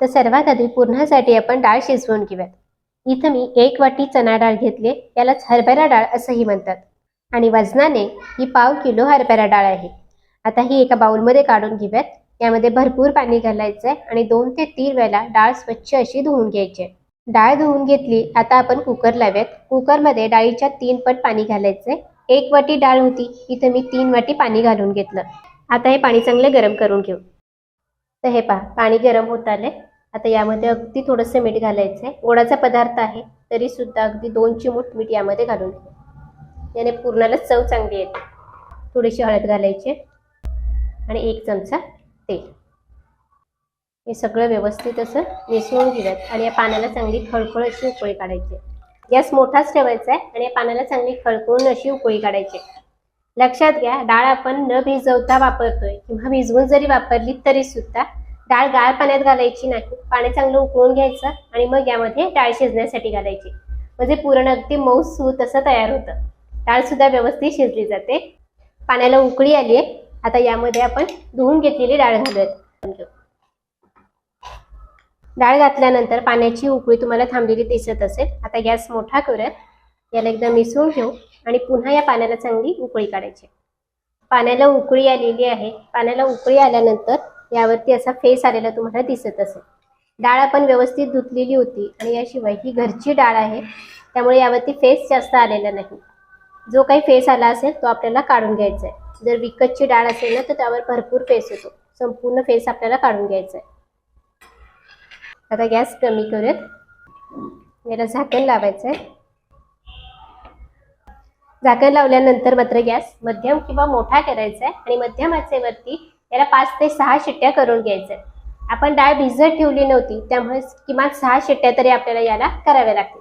तर सर्वात आधी पुरणासाठी आपण डाळ शिजवून घेऊयात. इथं मी एक वाटी चणा डाळ घेतली यालाच हरभरा डाळ असंही म्हणतात. आणि वजनाने ही पाव किलो हरभरा डाळ आहे. आता ही एका बाउलमध्ये काढून घेऊयात. यामध्ये भरपूर पाणी घालायचं आहे आणि दोन ते तीन वेळेला डाळ स्वच्छ अशी धुवून घ्यायची. आहे डाळ धुवून घेतली आता आपण कुकर लावूयात. कुकरमध्ये डाळीच्या तीन पट पाणी घालायचंय. एक वाटी डाळ होती इथं मी तीन वाटी पाणी घालून घेतलं. आता हे पाणी चांगले गरम करून घेऊ. तर हे पहा पाणी गरम होत आले आता यामध्ये अगदी थोडंसं मीठ घालायचंय. गोडाचा पदार्थ आहे तरीसुद्धा अगदी दोन चिमूट मीठ यामध्ये घालून घेऊ याने पूर्णाला चव चांगली येते. थोडीशी हळद घालायची आणि एक चमचा तेल. हे सगळं व्यवस्थित असं मिसळून घेऊयात आणि या पाण्याला चांगली खळखळ अशी उकळी काढायची. गॅस मोठाच ठेवायचा आहे आणि या पाण्याला चांगली खळखळून अशी उकळी काढायची. लक्षात घ्या डाळ आपण न भिजवता वापरतोय किंवा भिजवून जरी वापरली तरी सुद्धा डाळ गाळ पाण्यात घालायची नाही. पाणी चांगलं उकळून घ्यायचं आणि मग यामध्ये डाळ शिजण्यासाठी घालायची. म्हणजे पुरण अगदी मऊ सूत असं तयार होतं. डाळ सुद्धा व्यवस्थित शिजली जाते. पाण्याला उकळी आली आहे. आता यामध्ये आपण धुवून घेतलेली डाळ घालूयात. डाळ घातल्यानंतर पाण्याची उकळी तुम्हाला थांबलेली दिसत असेल. आता गॅस मोठा करूयात. याला एकदा मिसळून घेऊ आणि पुन्हा या पाण्याला चांगली उकळी काढायची पाण्याला उकळी आलेली आहे. पाण्याला उकळी आल्यानंतर यावरती असा फेस आलेला तुम्हाला दिसत असेल. डाळ आपण व्यवस्थित धुतलेली होती आणि याशिवाय ही घरची डाळ आहे त्यामुळे यावरती फेस जास्त आलेला नाही. जो काही फेस आला असेल तो आपल्याला काढून घ्यायचा आहे. जर विकतची डाळ असेल ना तर त्यावर भरपूर फेस होतो. संपूर्ण फेस आपल्याला काढून घ्यायचा आहे. आता गॅस कमी करूयात याला झाकण लावायचं आहे. झाकण लावल्यानंतर मात्र गॅस मध्यम किंवा मोठा करायचा आहे आणि मध्यम आचेवरती याला पाच ते सहा शिट्ट्या करून घ्यायच्या आपण डाळ भिजत ठेवली नव्हती त्यामुळे किमान सहा शिट्ट्या तरी आपल्याला याला कराव्या लागतील.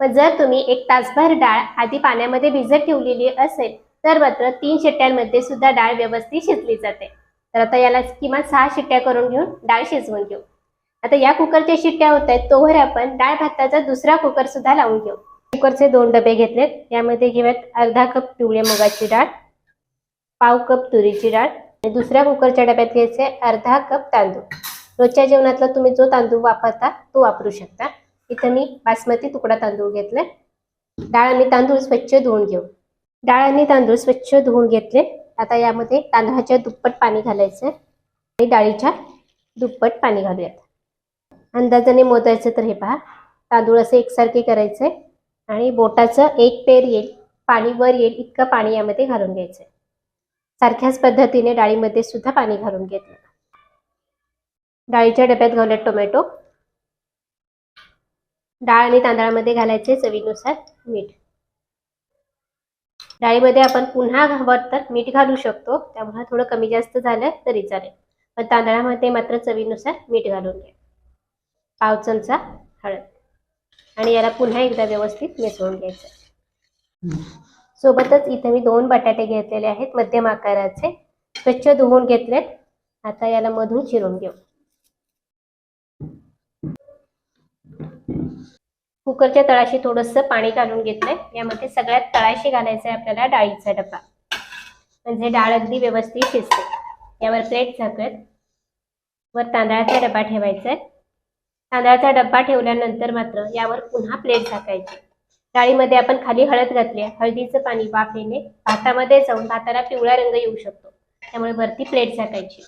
पण जर तुम्ही एक तासभर डाळ आधी पाण्यामध्ये भिजत ठेवलेली असेल तर मात्र तीन शिट्ट्यांमध्ये सुद्धा डाळ व्यवस्थित शिजली जाते. तर आता याला किमान सहा शिट्ट्या करून घेऊन डाळ शिजवून घेऊ. आता या कुकरच्या शिट्ट्या होत आहेत तोवर आपण डाळ भाताचा दुसरा कुकर सुद्धा लावून घेऊ. कुकरचे दोन डबे घेतलेत यामध्ये घेऊयात अर्धा कप पिवळ्या मुगाची डाळ पाव कप तुरीची डाळ आणि दुसऱ्या कुकरच्या डब्यात घ्यायचे अर्धा कप तांदूळ. रोजच्या जेवणातला तुम्ही जो तांदूळ वापरता तो वापरू शकता. इथं मी बासमती तुकडा तांदूळ घेतलाय. डाळ आणि तांदूळ स्वच्छ धुवून घेऊ. डाळ आणि तांदूळ स्वच्छ धुवून घेतले. आता यामध्ये तांदळाच्या दुप्पट पाणी घालायचं आणि डाळीच्या दुप्पट पाणी घालूयात. अंदाजाने मोजायचं तर हे पहा. तांदूळ असे एकसारखे करायचे आणि बोटाचं एक पेर येईल. पाणी वर येईल. इतकं पाणी यामध्ये घालून घ्यायचं सारख्याच पद्धतीने डाळीमध्ये सुद्धा पाणी घालून घेतलं. डाळीच्या डब्यात घालूयात टोमॅटो. डाळ आणि तांदळामध्ये घालायचे चवीनुसार मीठ. डाळीमध्ये आपण पुन्हा हवं तर मीठ घालू शकतो. त्यामुळे थोडं कमी जास्त झालं तरी चालेल. पण तांदळामध्ये मात्र चवीनुसार मीठ घालून घ्या. पाव चमचा हळद. आणि याला पुन्हा एकदा व्यवस्थित मिसळून घ्यायचं. सोबतच इथे मी दोन बटाटे घेतलेले आहेत मध्यम आकाराचे. स्वच्छ धुवून घेतलेत. आता याला मधून चिरून घेऊ. कुकरच्या तळाशी थोडंसं पाणी घालून घेतलंय. यामध्ये सगळ्यात तळाशी घालायचं आहे आपल्याला डाळीचा डब्बा म्हणजे डाळ अगदी व्यवस्थित शिजते. यावर प्लेट झाकत वर तांदळाचा डबा ठेवायचा आहे तांदळाचा डब्बा ठेवल्यानंतर मात्र यावर पुन्हा प्लेट झाकायची. डाळीमध्ये आपण खाली हळद घातली आहे. हळदीचं पाणी वाफेने भातामध्ये जाऊन भाताला पिवळा रंग येऊ शकतो. त्यामुळे वरती प्लेट झाकायची.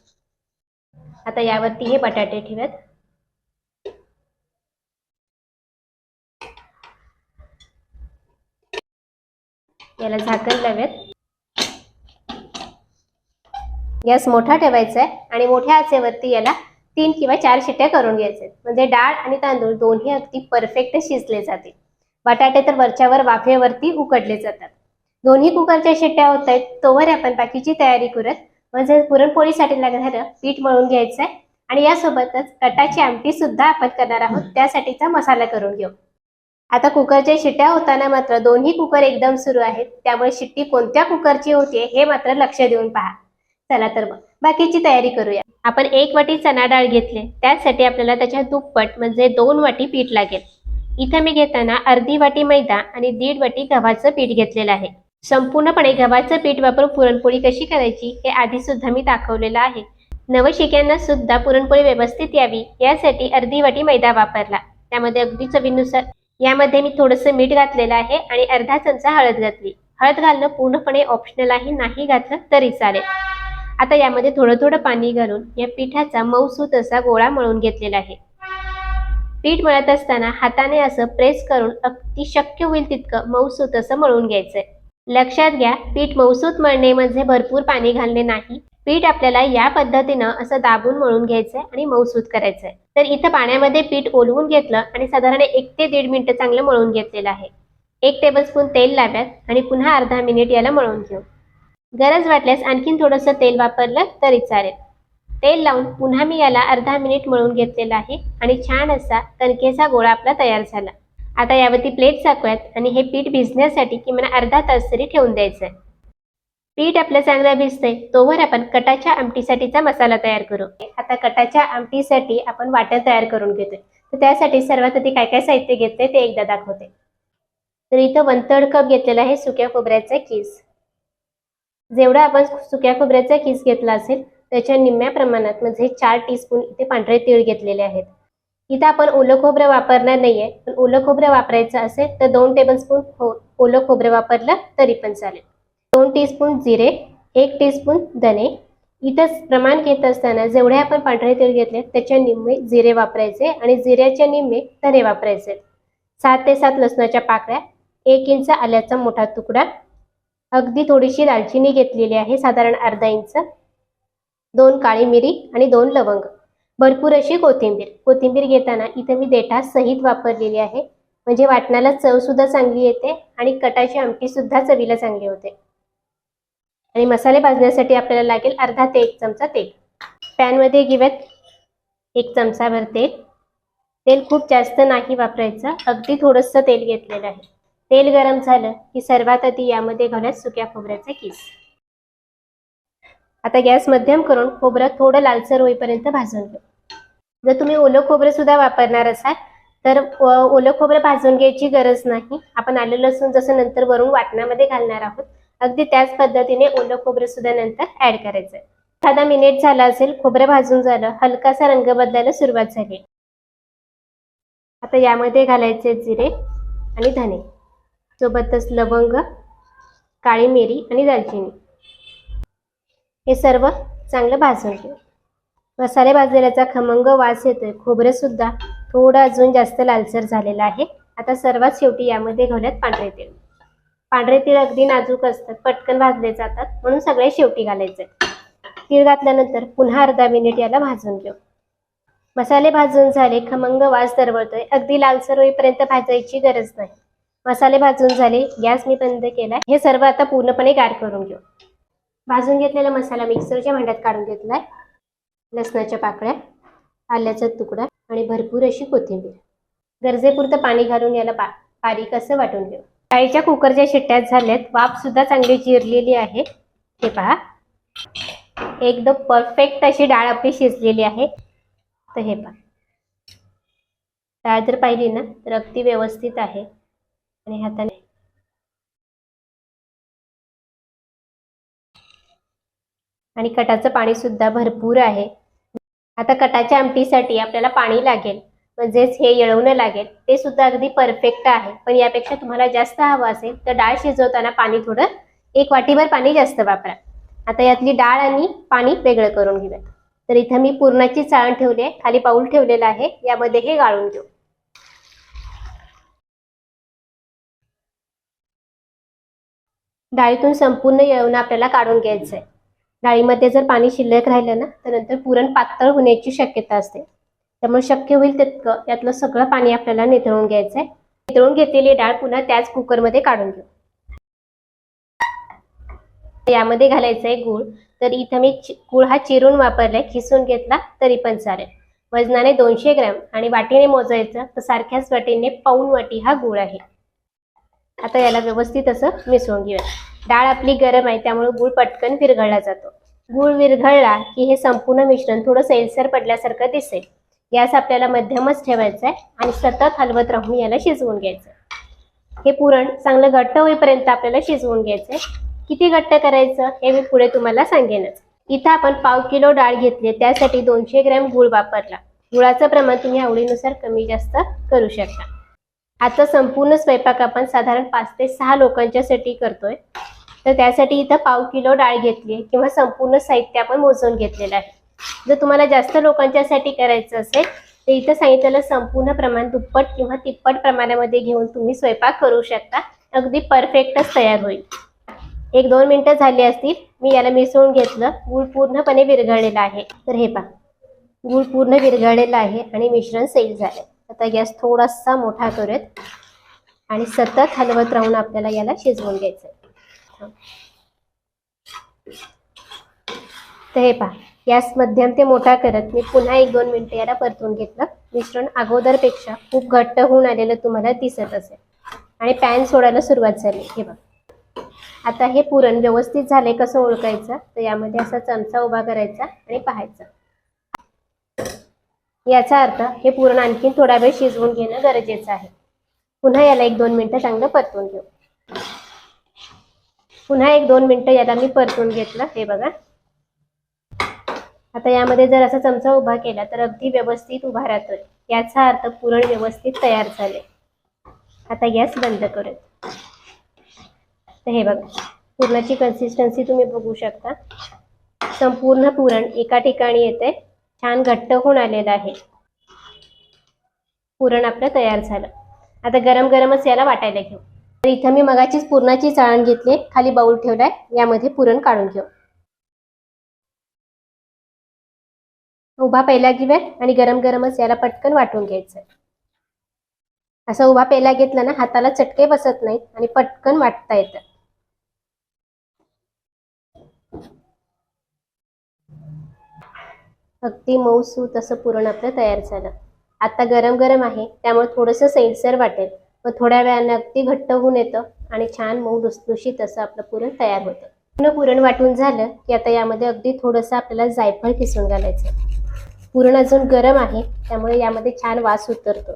आता यावरती हे बटाटे ठेवत याला झाकण लावूयात. गॅस मोठा ठेवायचा आहे आणि मोठ्या आचेवरती याला तीन किंवा चार शिट्ट्या करून घ्यायचे म्हणजे डाळ आणि तांदूळ दोन्ही अगदी परफेक्ट शिजले जातील. बटाटे तर वरच्यावर वाफेवरती उकडले जातात. दोन्ही कुकरच्या शिट्ट्या होत आहेत. तोवर आपण बाकीची तयारी करत म्हणजे पुरणपोळीसाठी लागणारं पीठ मळून घ्यायचं आहे आणि यासोबतच कटाची आमटी सुद्धा आपण करणार आहोत. त्यासाठीचा मसाला करून घेऊ. आता कुकरच्या शिट्ट्या होताना मात्र दोन्ही कुकर एकदम सुरू आहेत. त्यामुळे शिट्टी कोणत्या कुकरची होतीये हे मात्र लक्ष देऊन पहा. चला तर मग बाकीची तयारी करूया. आपण एक वाटी चना डाळ घेतले. त्यासाठी आपल्याला त्याच्या दुप्पट म्हणजे दोन वाटी पीठ लागेल. इथं मी घेताना अर्धी वाटी मैदा आणि दीड वाटी गव्हाचं पीठ घेतलेलं आहे. संपूर्णपणे गव्हाचं पीठ वापरून पुरणपोळी कशी करायची हे आधी सुद्धा मी दाखवलेलं आहे. नवशिक्यांना सुद्धा पुरणपोळी व्यवस्थित यावी यासाठी अर्धी वाटी मैदा वापरला. त्यामध्ये अगदी चवीनुसार यामध्ये मी थोडंसं मीठ घातलेलं आहे आणि अर्धा चमचा हळद घातली. हळद घालणं पूर्णपणे ऑप्शनल आहे नाही घातलं तरी चालेल. आता यामध्ये थोडं थोडं पाणी घालून या पिठाचा मऊसूत असा गोळा मळून घेतलेला आहे. पीठ मळत असताना हाताने असं प्रेस करून अगदी शक्य होईल तितकं मऊसूत असं मळून घ्यायचंय. लक्षात घ्या पीठ मऊसूत मळणे म्हणजे भरपूर पाणी घालणे नाही. पीठ आपल्याला या पद्धतीनं असं दाबून मळून घ्यायचंय आणि मऊसूत करायचंय. तर इथं पाण्यामध्ये पीठ ओलवून घेतलं आणि साधारण एक ते दीड मिनिटं चांगलं मळून घेतलेलं आहे. एक टेबलस्पून तेल लाव्यात आणि पुन्हा अर्धा मिनिट याला मळून घेऊ. गरज वाटल्यास आणखीन थोडंसं तेल वापरलं तरी चालेल. तेल लावून पुन्हा मी याला अर्धा मिनिट मळून घेतलेला आहे आणि छान असा कणकेचा गोळा आपला तयार झाला. आता यावरती प्लेट चाकूयात आणि हे पीठ भिजण्यासाठी किमान अर्धा तास तरी ठेवून द्यायचं आहे पीठ आपलं चांगलं भिजतंय तोवर आपण कटाच्या आमटीसाठीचा मसाला तयार करू. आता कटाच्या आमटीसाठी आपण वाटण तयार करून घेतोय. तर त्यासाठी सर्वात आधी काय काय साहित्य घेतलंय ते एकदा दाखवते. तर इथं वन थर्ड कप घेतलेला आहे सुक्या खोबऱ्याचा किस. जेवढा आपण सुक्या खोबऱ्याचा किस घेतला असेल त्याच्या निम्म्या प्रमाणात म्हणजे चार टीस्पून इथे पांढरे तीळ घेतलेले आहेत. इथं आपण ओलं खोबरं वापरणार नाहीये पण ओलं खोबरं वापरायचं असेल तर दोन टेबलस्पून हो ओलं खोबरं वापरलं तरी पण चालेल. दोन टीस्पून जिरे एक टीस्पून धने. इथं प्रमाण घेत असताना जेवढे आपण पांढरे तेल घेतले त्याच्या निम्मे जिरे वापरायचे आणि जिऱ्याच्या निम्मे धने वापरायचे. सात ते सात लसणाच्या पाकळ्या एक इंच आल्याचा मोठा तुकडा. अगदी थोडीशी दालचिनी घेतलेली आहे साधारण अर्धा इंच. दोन काळी मिरी आणि दोन लवंग. भरपूर अशी कोथिंबीर. कोथिंबीर घेताना इथे मी देठा सहित वापरलेली आहे. म्हणजे वाटणाला चव सुद्धा चांगली येते आणि कटाची आमटी सुद्धा चवीला चांगली होते. आणि मसाले भाजण्यासाठी आपल्याला लागेल अर्धा ते एक चमचा तेल. पॅनमध्ये घेऊयात. एक चमचाभर तेल. तेल खूप जास्त नाही वापरायचं. अगदी थोडंसं तेल घेतलेलं आहे. तेल गरम झालं की सर्वात आधी यामध्ये घालत सुक्या खोबऱ्याचे किस. आता गॅस मध्यम करून खोबरं थोडं लालसर होईपर्यंत भाजून घेऊ जर तुम्ही ओलं खोबरं सुद्धा वापरणार असाल तर ओलं खोबरं भाजून घ्यायची गरज नाही. आपण आलं लसूण जसं नंतर वरून वाटणामध्ये घालणार आहोत. अगदी त्याच पद्धतीने ओलं खोबरं सुद्धा नंतर ऍड करायचं एखादा मिनिट झाला असेल खोबरं भाजून झालं हलकासा रंग बदलायला सुरुवात झाली. आता यामध्ये घालायचे जिरे आणि धने. सोबतच लवंग काळी मिरी आणि दालचिनी. हे सर्व चांगलं भाजून घेऊ. मसाले भाजलेल्याचा खमंग वास येतोय. खोबरं सुद्धा थोडं अजून जास्त लालसर झालेलं आहे. आता सर्वात शेवटी यामध्ये घालूयात पांढरे तेल पांढरे तीळ अगदी नाजूक असतात पटकन भाजले जातात म्हणून सगळे शेवटी घालायचे. तीळ घातल्यानंतर पुन्हा अर्धा मिनिट याला भाजून घेऊ. मसाले भाजून झाले खमंग वास दरवळतोय. अगदी लालसर होईपर्यंत भाजायची गरज नाही. मसाले भाजून झाले गॅस मी बंद केला हे सर्व आता पूर्णपणे गार करून घेऊ. भाजून घेतलेला मसाला मिक्सरच्या भांड्यात काढून घेतलाय. लसणाच्या पाकळ्या आल्याचा तुकडा आणि भरपूर अशी कोथिंबीर. गरजेपुरतं पाणी घालून याला बारीक असं वाटून घेऊ. डाळीच्या कुकरच्या शिट्ट्यात झाल्यात वाफ सुद्धा चांगली चिरलेली आहे. हे पहा. एकदम परफेक्ट अशी डाळ आपली शिजलेली आहे. तर हे पहा. डाळ जर पाहिली ना तर अगदी व्यवस्थित आहे. आणि हाताने आणि कटाचं पाणी सुद्धा भरपूर आहे. आता कटाच्या आमटीसाठी आपल्याला पाणी लागेल म्हणजेच हे येळवणं लागेल ते सुद्धा अगदी परफेक्ट आहे. पण यापेक्षा तुम्हाला जास्त हवं असेल तर डाळ शिजवताना पाणी थोडं एक वाटीभर पाणी जास्त वापरा. आता यातली डाळ आणि पाणी वेगळं करून घेऊया तर इथं मी पूर्णाची चाळण ठेवली आहे खाली पाऊल ठेवलेला आहे यामध्ये हे गाळून घेऊ. डाळीतून संपूर्ण येळवणं आपल्याला काढून घ्यायचं आहे डाळीमध्ये जर पाणी शिल्लक राहिलं ना तर नंतर पुरण पातळ होण्याची शक्यता असते. त्यामुळे शक्य होईल तितकं यातलं सगळं पाणी आपल्याला निथळून घ्यायचं आहे निथळून घेतलेली डाळ पुन्हा त्याच कुकरमध्ये काढून घेऊ. यामध्ये घालायचं आहे गूळ. तर इथं मी गूळ हा चिरून वापरलाय खिसून घेतला तरी पण चालेल. वजनाने दोनशे ग्रॅम आणि वाटीने मोजायचं तर सारख्याच वाटीने पाऊन वाटी हा गूळ आहे. आता याला व्यवस्थित असं मिसळून घेऊया. डाळ आपली गरम आहे त्यामुळे गूळ पटकन विरघळला जातो. गूळ विरघळला की हे संपूर्ण मिश्रण थोडं सैलसर पडल्यासारखं दिसेल. गॅस आपल्याला मध्यमच ठेवायचा आहे आणि सतत हलवत राहून याला शिजवून घ्यायचं हे पुरण चांगलं घट्ट होईपर्यंत आपल्याला शिजवून घ्यायचंय किती घट्ट करायचं हे मी पुढे तुम्हाला सांगेनच. इथं आपण पाव किलो डाळ घेतली त्यासाठी दोनशे ग्रॅम गुळ वापरला. गुळाचं प्रमाण तुम्ही आवडीनुसार कमी जास्त करू शकता. आता संपूर्ण स्वयंपाक आपण साधारण पाच ते सहा लोकांच्यासाठी करतोय. तर त्यासाठी इथं पाव किलो डाळ घेतली आहे किंवा संपूर्ण साहित्य आपण मोजून घेतलेलं आहे. जर तुम्हाला जास्त लोकांच्यासाठी करायचं असेल तर इथं सांगितलेलं संपूर्ण प्रमाण दुप्पट किंवा तिप्पट प्रमाणामध्ये घेऊन तुम्ही स्वयंपाक करू शकता. अगदी परफेक्टच तयार होईल. एक दोन मिनिटं झाली असतील मी याला मिसळून घेतलं. गूळ पूर्णपणे विरघळलेला आहे. तर हे पहा. गूळ पूर्ण विरघळलेला आहे आणि मिश्रण सैल झालं आता गॅस थोडासा मोठा करूयात. आणि सतत हलवत राहून आपल्याला याला शिजवून घ्यायचं आहे तर हे पहा गॅस मध्यम ते मोठा करत मी पुन्हा एक दोन मिनिटं याला परतून घेतलं. मिश्रण अगोदरपेक्षा खूप घट्ट होऊन आलेलं तुम्हाला दिसत असेल. आणि पॅन सोडायला सुरुवात झाली. हे बघा. आता हे पुरण व्यवस्थित झाले कसं ओळखायचं? तर यामध्ये असा चमचा उभा करायचा आणि पाहायचा. याचा अर्थ हे पुरण आणखी थोडा वेळ शिजवून घेणं गरजेचं आहे. पुन्हा याला एक दोन मिनिटं चांगलं परतून घेऊ. पुन्हा एक दोन मिनिटं याला मी परतून घेतलं हे बघा. आता यामध्ये जर असा चमचा उभा केला तर अगदी व्यवस्थित उभा राहतोय. याचा अर्थ पुरण व्यवस्थित तयार झाले आता गॅस बंद करूयात तर हे बघा पुरणाची कन्सिस्टन्सी तुम्ही बघू शकता. संपूर्ण पुरण एका ठिकाणी येते छान घट्ट होऊन आलेलं आहे. पुरण आपलं तयार झालं. आता गरम गरमच याला वाटायला घेऊ. तर इथं मी मगाचीच पुरणाची चाळण घेतली. खाली बाऊल ठेवलाय. यामध्ये पुरण काढून घेऊ. उभा पहिला घेऊयात आणि गरम गरमच याला पटकन वाटून घ्यायचं असं उभा पहिला घेतला ना हाताला चटके बसत नाहीत आणि पटकन वाटता येतं. अगदी मऊसूत असं पुरण आपलं तयार झालं. आता गरम गरम आहे त्यामुळे थोडंसं सैलसर वाटेल. मग थोड्या वेळाने अगदी घट्ट होऊन येतं आणि छान मऊ लुसलुशीत असं आपलं पुरण तयार होतं. पूर्ण पुरण वाटून झालं की आता यामध्ये अगदी थोडंसं आपल्याला जायफळ किसून घालायचं पुरण अजून गरम आहे त्यामुळे यामध्ये छान वास उतरतो.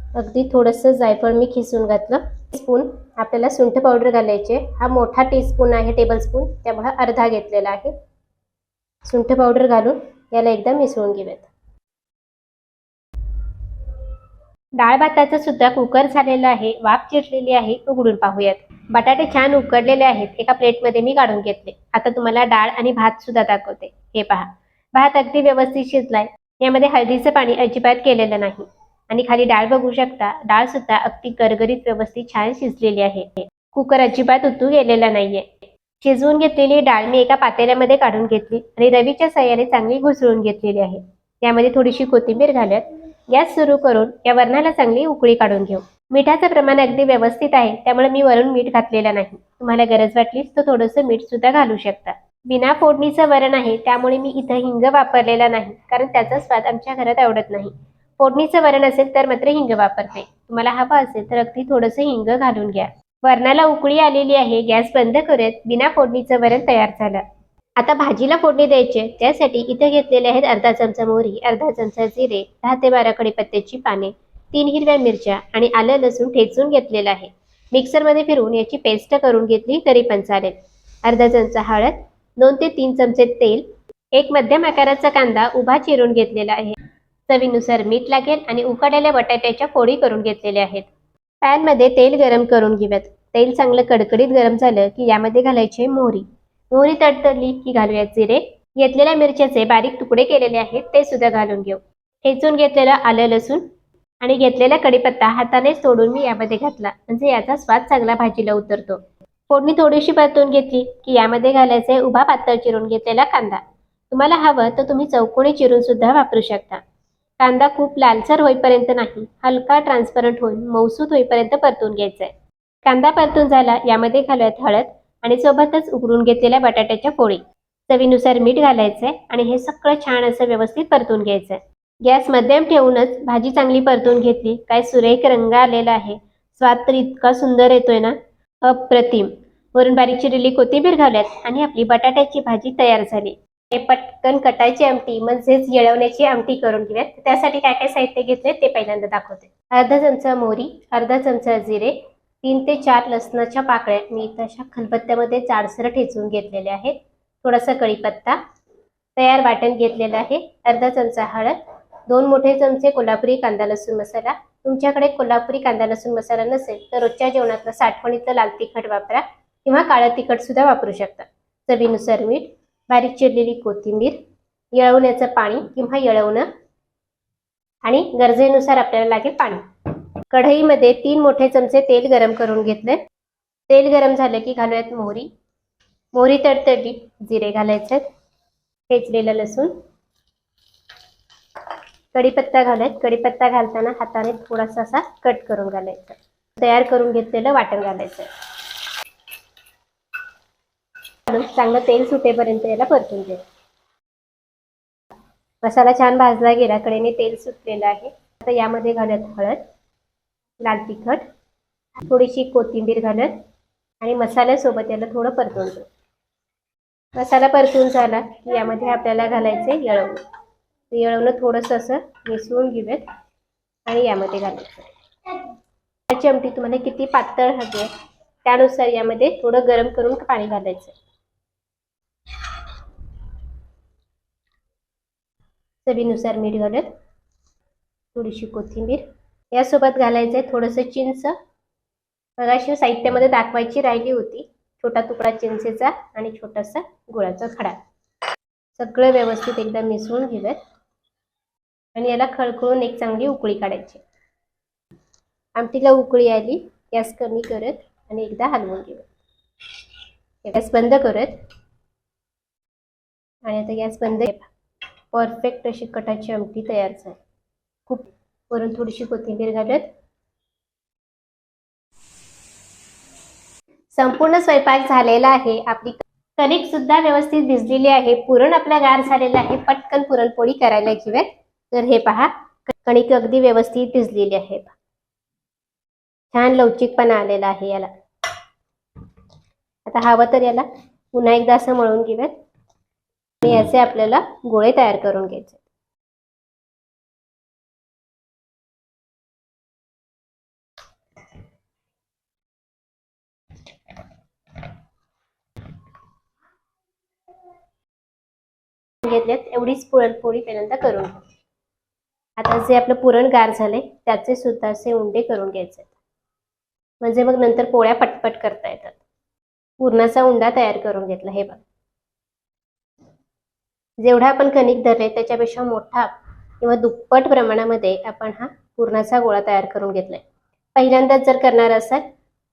अगदी थोडंसं जायफळ मी खिसून घातलं. स्पून आपल्याला सुंठ पावडर घालायचे. हा मोठा टीस्पून आहे टेबलस्पून त्यामुळे अर्धा घेतलेला आहे. सुंठ पावडर घालून याला एकदा मिसळून घेऊयात. डाळ भाताचा सुद्धा कुकर झालेलं आहे वाफ चिरलेली आहे उघडून पाहूयात. बटाटे छान उकडलेले आहेत एका प्लेटमध्ये मी काढून घेतले. आता तुम्हाला डाळ आणि भात सुद्धा दाखवते. हे पहा. भात अगदी व्यवस्थित शिजलाय. यामध्ये हळदीचं पाणी अजिबात केलेलं नाही. आणि खाली डाळ बघू शकता डाळ सुद्धा अगदी गरगरीत व्यवस्थित छान शिजलेली आहे. कुकर अजिबात उतू गेलेला नाहीये. शिजवून घेतलेली डाळ मी एका पातेल्यामध्ये काढून घेतली आणि रवीच्या सहाय्याने चांगली घुसळून घेतलेली आहे. यामध्ये थोडीशी कोथिंबीर घालत गॅस सुरू करून या वरणाला चांगली उकळी काढून घेऊ. मिठाचं प्रमाण अगदी व्यवस्थित आहे त्यामुळे मी वरून मीठ घातलेलं नाही. तुम्हाला गरज वाटलीच तर थोडंसं मीठ सुद्धा घालू शकता. बिना फोडणीचं वरण आहे त्यामुळे मी इथं हिंग वापरलेला नाही कारण त्याचा स्वाद आमच्या घरात आवडत नाही. फोडणीचं वरण असेल तर मात्र हिंग वापरते. तुम्हाला हवं असेल तर अगदी थोडंसं हिंग घालून घ्या. वरणाला उकळी आलेली आहे. गॅस बंद करत बिना फोडणीचं वरण तयार झालं. आता भाजीला फोडणी द्यायचे त्यासाठी इथे घेतलेले आहेत अर्धा चमचा मोहरी अर्धा चमचा जिरे दहा ते बारा कडीपत्त्याची पाने तीन हिरव्या मिरच्या आणि आलं लसूण ठेचून घेतलेलं आहे. मिक्सरमध्ये फिरवून याची पेस्ट करून घेतली तरी पण चालेल. अर्धा चमचा हळद दोन ते तीन चमचे तेल एक मध्यम आकाराचा कांदा उभा चिरून घेतलेला आहे. चवीनुसार मीठ लागेल आणि उकडलेल्या बटाट्याच्या फोडी करून घेतलेल्या आहेत. पॅनमध्ये तेल गरम करून घेऊयात. तेल चांगलं कडकडीत गरम झालं की यामध्ये घालायचे मोहरी. मोहरी तडतडली की घालूयात जिरे. घेतलेल्या मिरच्याचे बारीक तुकडे केलेले आहेत ते सुद्धा घालून घेऊ. ठेचून घेतलेलं आलं लसूण आणि घेतलेला कडीपत्ता हातानेच तोडून मी यामध्ये घातला. म्हणजे याचा स्वाद चांगला भाजीला उतरतो. फोडणी थोडीशी परतून घेतली की यामध्ये घालायचे उभा पातळ चिरून घेतलेला कांदा. तुम्हाला हवं तर तुम्ही चौकोनी चिरून सुद्धा वापरू शकता. कांदा खूप लालसर होईपर्यंत नाही हलका ट्रान्सपरंट होऊन मौसूत होईपर्यंत परतून घ्यायचा आहे कांदा परतून झाला यामध्ये घालूयात हळद आणि सोबतच उकडून घेतलेल्या बटाट्याच्या पोळी चवीनुसार मीठ घालायचंय आणि हे सगळं छान असं व्यवस्थित परतून घ्यायचंय. गॅस मध्यम ठेवूनच भाजी चांगली परतून घेतली काय सुरेख रंग आलेला आहे. स्वाद तर इतका सुंदर येतोय ना? अप्रतिम. वरून बारीक चिरलेली कोथिंबीर घालूयात आणि आपली बटाट्याची भाजी तयार झाली. हे पटकन कटायची आमटी म्हणजेच येळवण्याची आमटी करून घेऊयात. त्यासाठी काय काय साहित्य घेतले ते पहिल्यांदा दाखवते. अर्धा चमचा मोहरी अर्धा चमचा जिरे तीन ते चार लसणाच्या पाकळ्या. मी तशा खलबत्त्यामध्ये जाडसर ठेचून घेतलेले आहेत. थोडासा कढीपत्ता तयार वाटण घेतलेलं आहे. अर्धा चमचा हळद दोन मोठे चमचे कोल्हापुरी कांदा लसूण मसाला. तुमच्याकडे कोल्हापुरी कांदा लसूण मसाला नसेल तर रोजच्या जेवणातलं साठवणीचं लाल तिखट वापरा किंवा काळं तिखट सुद्धा वापरू शकता. चवीनुसार मीठ बारीक चिरलेली कोथिंबीर येळवण्याचं पाणी किंवा येळवणं आणि गरजेनुसार आपल्याला लागेल पाणी. कढईमध्ये तीन मोठे चमचे तेल गरम करून घेतले. तेल गरम झालं की घालूयात मोहरी. मोहरी तडतडली जिरे घालायचे ठेचलेलं लसूण. कढीपत्ता घालायत. कढीपत्ता घालताना हाताने थोडासा असा कट करून घालायचा. तयार करून घेतलेलं वाटण घालायचं चांगलं तेल सुटेपर्यंत याला परतून दे मसाला छान भाजला गेला कडेने तेल सुटलेलं आहे. आता यामध्ये घालत हळद लाल तिखट थोडीशी कोथिंबीर घालत आणि मसाल्यासोबत याला थोडं परतून दे मसाला परतून झाला की यामध्ये आपल्याला घालायचे येळवणं ते येळवणं थोडंसं असं मिसळून घेऊयात आणि यामध्ये घालायचं. चमटी तुम्हाला किती पातळ हवी आहे त्यानुसार यामध्ये थोडं गरम करून पाणी घालायचं. चवीनुसार मीठ घालत थोडीशी कोथिंबीर. यासोबत घालायचं आहे थोडंसं चिंच. मगाशी साहित्यामध्ये दाखवायची राहिली होती. छोटा तुकडा चिंचेचा आणि छोटासा गुळाचा खडा. सगळं व्यवस्थित एकदा मिसळून घेऊयात. आणि याला खळखळून एक चांगली उकळी काढायची. आमटीला उकळी आली. गॅस कमी करत आणि एकदा हलवून घेऊयात. गॅस बंद करत. आणि आता गॅस बंद परफेक्ट अशी कटाची आमटी तयार झाली. खूप वरून थोडीशी कोथिंबीर घालत. संपूर्ण स्वयंपाक झालेला आहे. आपली कणिक सुद्धा व्यवस्थित भिजलेली आहे. पुरण आपल्या गार झालेलं आहे. पटकन पुरणपोळी करायला घेऊयात. तर हे पहा कणिक अगदी व्यवस्थित भिजलेली आहे. छान लवचिकपणा आलेला आहे याला. आता हवं तर याला पुन्हा एकदा असं मळून घेऊयात. आणि याचे आपल्याला गोळे तयार करून घ्यायचे. घेतल्यात एवढीच पुरणपोळी पहिल्यांदा करून घ्या. आता जे आपलं पुरण गार झाले त्याचे सुद्धा असे उंडे करून घ्यायचे म्हणजे मग नंतर पोळ्या पटपट करता येतात. पुरणाचा उंडा तयार करून घेतला हे बघ. जेवढा आपण कणिक धरले त्याच्यापेक्षा मोठा किंवा दुप्पट प्रमाणामध्ये आपण हा पूर्णाचा गोळा तयार करून घेतलाय. पहिल्यांदाच जर करणार असाल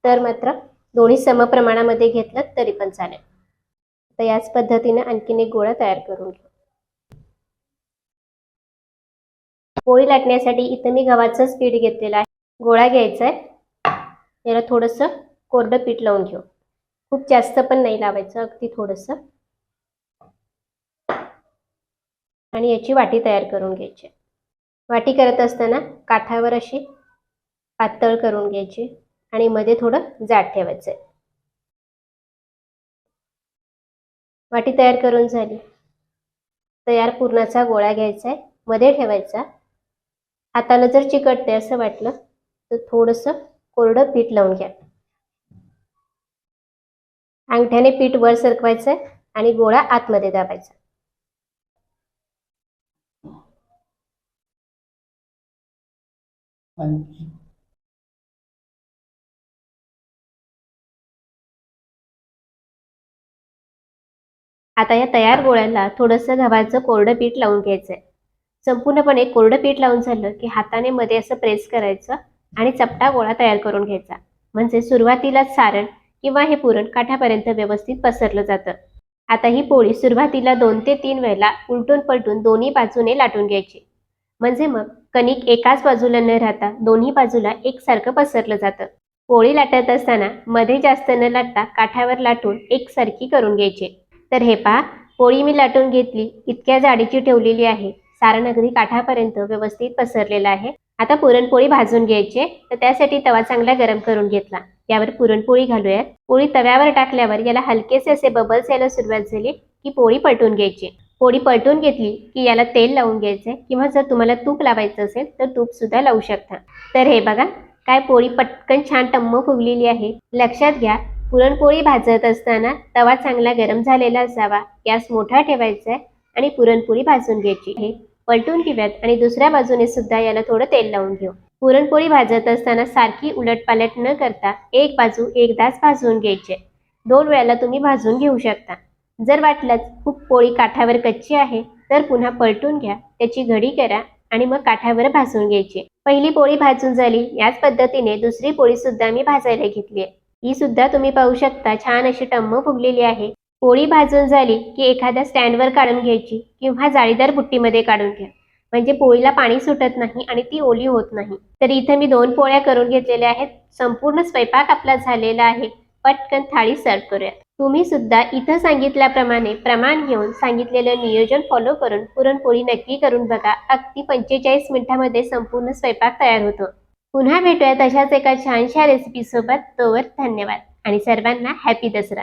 तर मात्र दोन्ही समप्रमाणामध्ये घेतलं तरी पण चालेल. तर याच पद्धतीने आणखीन एक गोळा तयार करून घेऊ. पोळी लाटण्यासाठी इथं मी गव्हाचंच पीठ घेतलेलं आहे. गोळा घ्यायचा आहे. याला थोडंसं कोरडं पीठ लावून घेऊ. खूप जास्त पण नाही लावायचं अगदी थोडंसं. आणि याची वाटी तयार करून घ्यायची. वाटी करत असताना काठावर अशी पातळ करून घ्यायची आणि मध्ये थोडं जाड ठेवायचं वाटी तयार करून झाली. तयार पूर्णाचा गोळा घ्यायचा आहे मध्ये ठेवायचा. हाताला जर चिकटते असं वाटलं तर थोडंसं कोरडं पीठ लावून घ्या. अंगठ्याने पीठ वर सरकवायचं आणि गोळा आतमध्ये दाबायचा. आता या तयार गोळ्याला थोडंसं गव्हाचं कोरडं पीठ लावून घ्यायचंय. संपूर्णपणे कोरडं पीठ लावून झालं की हाताने मध्ये असं प्रेस करायचं आणि चपटा गोळा तयार करून घ्यायचा. म्हणजे सुरुवातीलाच सारण किंवा हे पुरण काठापर्यंत व्यवस्थित पसरलं जातं. आता ही पोळी सुरुवातीला दोन ते तीन वेळेला उलटून पलटून दोन्ही बाजूने लाटून घ्यायची. म्हणजे मग कणिक एकाच बाजूला न राहता दोन्ही बाजूला एकसारखं पसरलं जातं. पोळी लाटत असताना मध्ये जास्त न लाटता काठावर लाटून एकसारखी करून घ्यायची. तर हे पहा पोळी मी लाटून घेतली इतक्या जाडीची ठेवलेली आहे. सारण अगदी काठापर्यंत व्यवस्थित पसरलेलं आहे. आता पुरणपोळी भाजून घ्यायची तर त्यासाठी तवा चांगला गरम करून घेतला. यावर पुरणपोळी घालूयात. पोळी तव्यावर टाकल्यावर याला हलकेसे असे बबल्स यायला सुरुवात झाली की पोळी पलटून घ्यायची. पोळी पलटून घेतली की याला तेल लावून घ्यायचंय किंवा जर तुम्हाला तूप लावायचं असेल तर तूप सुद्धा लावू शकता. तर हे बघा काय पोळी पटकन छान टम्म फुगलेली आहे. लक्षात घ्या पुरणपोळी भाजत असताना तवा चांगला गरम झालेला असावा गॅस मोठा ठेवायचा आहे आणि पुरणपोळी भाजून घ्यायची आहे. पलटून घेऊयात आणि दुसऱ्या बाजूने सुद्धा याला थोडं तेल लावून घेऊ. पुरणपोळी भाजत असताना सारखी उलटपालट न करता एक बाजू एकदाच भाजून घ्यायची दोन वेळेला तुम्ही भाजून घेऊ शकता. जर वाटलंच खूप पोळी काठावर कच्ची आहे तर पुन्हा पलटून घ्या त्याची घडी करा आणि मग काठावर भाजून घ्यायची. पहिली पोळी भाजून झाली याच पद्धतीने दुसरी पोळी सुद्धा मी भाजायला घेतली आहे ही सुद्धा तुम्ही पाहू शकता छान अशी टम्म फुगलेली आहे. पोळी भाजून झाली की एखाद्या स्टँडवर काढून घ्यायची किंवा जाळीदार बुट्टीमध्ये काढून घ्या. म्हणजे पोळीला पाणी सुटत नाही आणि ती ओली होत नाही. तर इथे मी दोन पोळ्या करून घेतलेल्या आहेत. संपूर्ण स्वयंपाक आपला झालेला आहे. पटकन थाळी सर्व करूया तुम्ही सुद्धा इथं सांगितल्याप्रमाणे प्रमाण घेऊन सांगितलेलं नियोजन फॉलो करून पुरणपोळी नक्की करून बघा. अगदी पंचेचाळीस मिनिटामध्ये संपूर्ण स्वयंपाक तयार होतो. पुन्हा भेटूया तशाच एका छानशा रेसिपीसोबत तोवर धन्यवाद. आणि सर्वांना हॅपी दसरा.